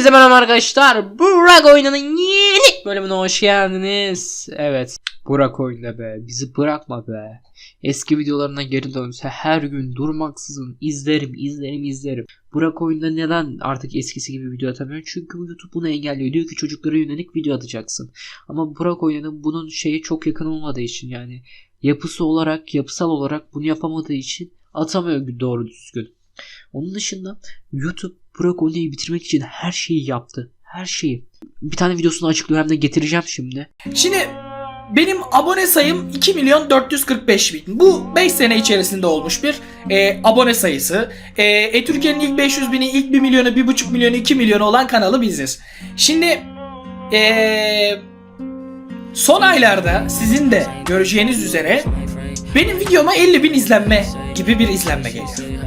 Hepinize merhaba arkadaşlar. Burak oyununun yeni bölümüne hoş geldiniz. Evet. Burak oyunda be. Bizi bırakma be. Eski videolarına geri dönse her gün durmaksızın izlerim, izlerim, izlerim. Burak oyunda neden artık eskisi gibi video atamıyor? Çünkü YouTube bunu engelliyor. Diyor ki çocuklara yönelik video atacaksın. Ama Burak oyunun bunun şeyi çok yakın olmadığı için yani yapısı olarak, yapısal olarak bunu yapamadığı için atamıyor doğru düzgün. Onun dışında YouTube Oyun'u bitirmek için her şeyi yaptı. Her şeyi. Bir tane videosunu de getireceğim şimdi. Şimdi benim abone sayım 2 milyon 445 bin. Bu 5 sene içerisinde olmuş bir e, abone sayısı. E, e, Türkiye'nin ilk 500 bini, ilk 1 milyonu, 1,5 milyonu, 2 milyonu olan kanalı biziz. Şimdi e, son aylarda sizin de göreceğiniz üzere benim videoma 50 bin izlenme gibi bir izlenme geliyor.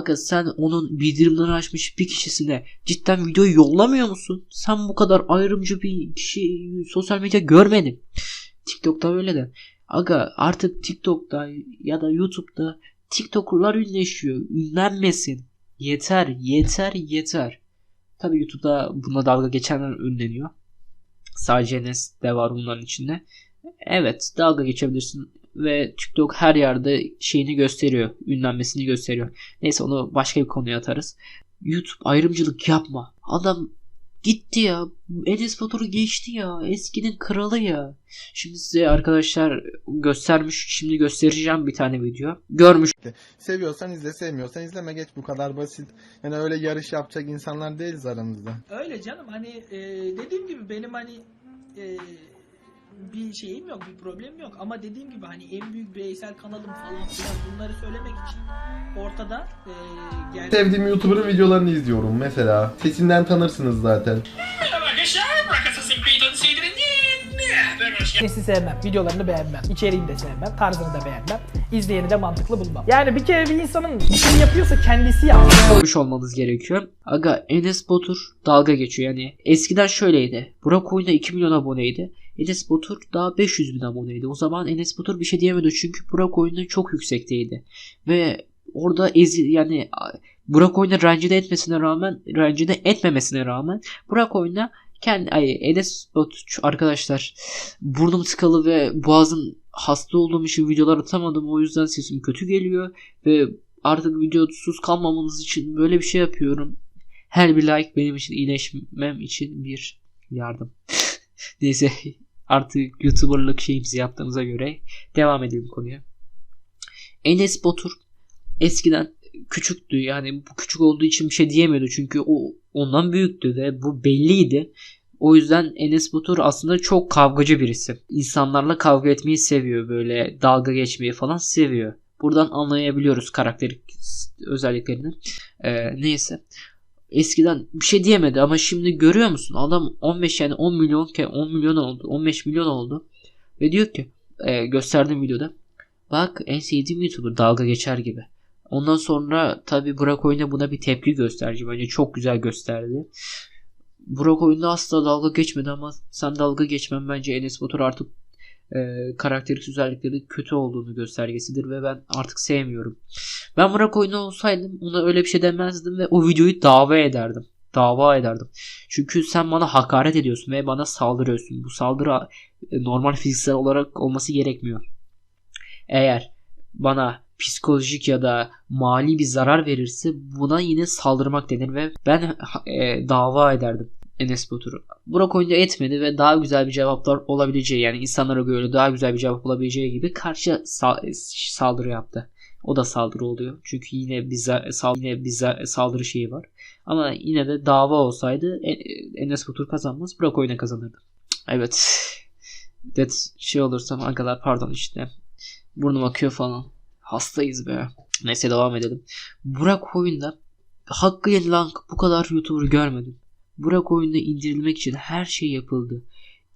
Bakın sen onun bildirimleri açmış bir kişisine cidden videoyu yollamıyor musun? Sen bu kadar ayrımcı bir kişi sosyal medya görmedim. TikTok'ta öyle de. Aga artık TikTok'ta ya da YouTube'da TikToker'lar ünleşiyor. Ünlenmesin. Yeter, yeter, yeter. Tabi YouTube'da buna dalga geçenler ünleniyor. Sadece Enes de var bunların içinde. Evet dalga geçebilirsin ve TikTok her yerde şeyini gösteriyor. Ünlenmesini gösteriyor. Neyse onu başka bir konuya atarız. YouTube ayrımcılık yapma. Adam gitti ya. Enes Batur'u geçti ya. Eskinin kralı ya. Şimdi size arkadaşlar göstermiş. Şimdi göstereceğim bir tane video. Görmüş Seviyorsan izle, sevmiyorsan izleme geç bu kadar basit. Yani öyle yarış yapacak insanlar değiliz aramızda. Öyle canım hani e, dediğim gibi benim hani e, bir şeyim yok bir problemim yok ama dediğim gibi hani en büyük bireysel kanalım falan filan bunları söylemek için ortada e, gel- Sevdiğim YouTuber'ın videolarını izliyorum mesela. Sesinden tanırsınız zaten. Merhaba arkadaşlar, Burak Assassin's Creed Odyssey'nin Ben hoş geldiniz. Sesi sevmem, videolarını beğenmem, içeriğini de sevmem, tarzını da beğenmem, izleyeni de mantıklı bulmam. Yani bir kere bir insanın bir şey yapıyorsa kendisi görmüş olmanız gerekiyor. Aga Enes Batur dalga geçiyor. Yani eskiden şöyleydi. Burak Oyun'da 2 milyon aboneydi. Enes Batur daha 500 bin aboneydi. O zaman Enes Batur bir şey diyemedi çünkü Burak Oyun'da çok yüksekteydi. Ve orada ezi yani Burak Oyun'da rencide etmesine rağmen rencide etmemesine rağmen Burak Oyun'da kendi ay Enes Batur arkadaşlar burnum tıkalı ve boğazım hasta olduğum için videolar atamadım. O yüzden sesim kötü geliyor ve artık videosuz kalmamanız için böyle bir şey yapıyorum. Her bir like benim için iyileşmem için bir yardım. Neyse artık YouTuber'lık şeyimizi yaptığımıza göre devam edelim konuya. Enes Batur eskiden küçüktü yani bu küçük olduğu için bir şey diyemiyordu çünkü o ondan büyüktü ve bu belliydi. O yüzden Enes Batur aslında çok kavgacı birisi. İnsanlarla kavga etmeyi seviyor böyle dalga geçmeyi falan seviyor. Buradan anlayabiliyoruz karakteri özelliklerini. Ee, neyse. Eskiden bir şey diyemedi ama şimdi görüyor musun? Adam 15 yani 10 milyon ke 10 milyon oldu. 15 milyon oldu. Ve diyor ki e, gösterdiğim videoda bak en sevdiğim YouTuber dalga geçer gibi. Ondan sonra tabi Burak Oyun'a buna bir tepki gösterici. Bence çok güzel gösterdi. Burak Oyun'da asla dalga geçmedi ama sen dalga geçmen bence Enes Batur artık e, karakterik özellikleri kötü olduğunu göstergesidir ve ben artık sevmiyorum. Ben Burak oyunu olsaydım ona öyle bir şey demezdim ve o videoyu dava ederdim. Dava ederdim. Çünkü sen bana hakaret ediyorsun ve bana saldırıyorsun. Bu saldırı e, normal fiziksel olarak olması gerekmiyor. Eğer bana psikolojik ya da mali bir zarar verirse buna yine saldırmak denir ve ben e, dava ederdim. Enes Batur'u. Burak oyunda etmedi ve daha güzel bir cevaplar olabileceği yani insanlara göre daha güzel bir cevap olabileceği gibi karşı saldırı yaptı. O da saldırı oluyor. Çünkü yine bize yine bize saldırı şeyi var. Ama yine de dava olsaydı Enes Batur kazanmaz. Burak oyuna kazanırdı. Evet. Det şey olursam agalar pardon işte. Burnum akıyor falan. Hastayız be. Neyse devam edelim. Burak oyunda hakkı yenilen bu kadar YouTuber görmedim. Burak oyunda indirilmek için her şey yapıldı.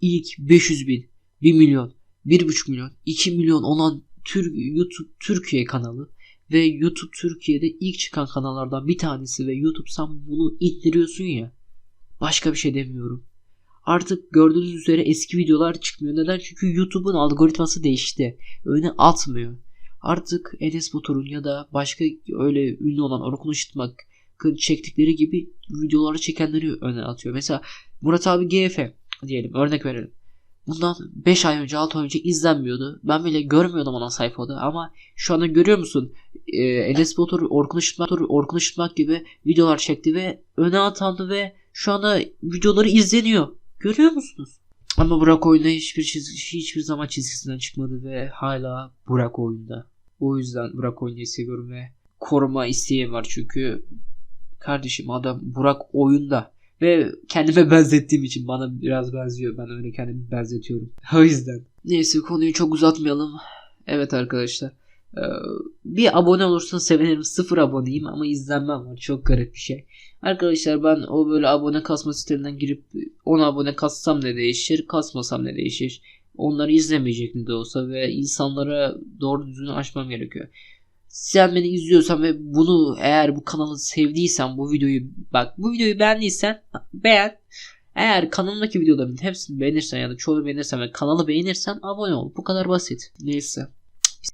ilk 500 bin, 1 milyon, 1,5 milyon, 2 milyon olan Türk, YouTube Türkiye kanalı ve YouTube Türkiye'de ilk çıkan kanallardan bir tanesi ve YouTube sen bunu ittiriyorsun ya. Başka bir şey demiyorum. Artık gördüğünüz üzere eski videolar çıkmıyor. Neden? Çünkü YouTube'un algoritması değişti. Öne atmıyor. Artık Enes Batur'un ya da başka öyle ünlü olan Orkun Işıtmak'ın çektikleri gibi videoları çekenleri öne atıyor. Mesela Murat abi GF diyelim örnek verelim. Bundan 5 ay önce 6 ay önce izlenmiyordu. Ben bile görmüyordum ona sayfada ama şu anda görüyor musun? Ee, Enes Batur, Orkun Işıtmak, Orkun Işıtmak gibi videolar çekti ve öne atandı ve şu anda videoları izleniyor. Görüyor musunuz? Ama Burak oyunda hiçbir çizgi, hiçbir zaman çizgisinden çıkmadı ve hala Burak oyunda. O yüzden Burak oyunu seviyorum ve koruma isteğim var çünkü kardeşim adam Burak oyunda ve kendime benzettiğim için bana biraz benziyor. Ben öyle kendimi benzetiyorum. O yüzden. Neyse konuyu çok uzatmayalım. Evet arkadaşlar. Ee, bir abone olursanız sevinirim. Sıfır aboneyim ama izlenmem var. Çok garip bir şey. Arkadaşlar ben o böyle abone kasma sitelerinden girip 10 abone kassam ne değişir, kasmasam ne değişir. Onları izlemeyecek ne de olsa ve insanlara doğru düzgün açmam gerekiyor. Sen beni izliyorsan ve bunu eğer bu kanalı sevdiysen bu videoyu bak bu videoyu beğendiysen beğen. Eğer kanalımdaki videoların hepsini beğenirsen ya da çoğunu beğenirsen ve kanalı beğenirsen abone ol. Bu kadar basit. Neyse.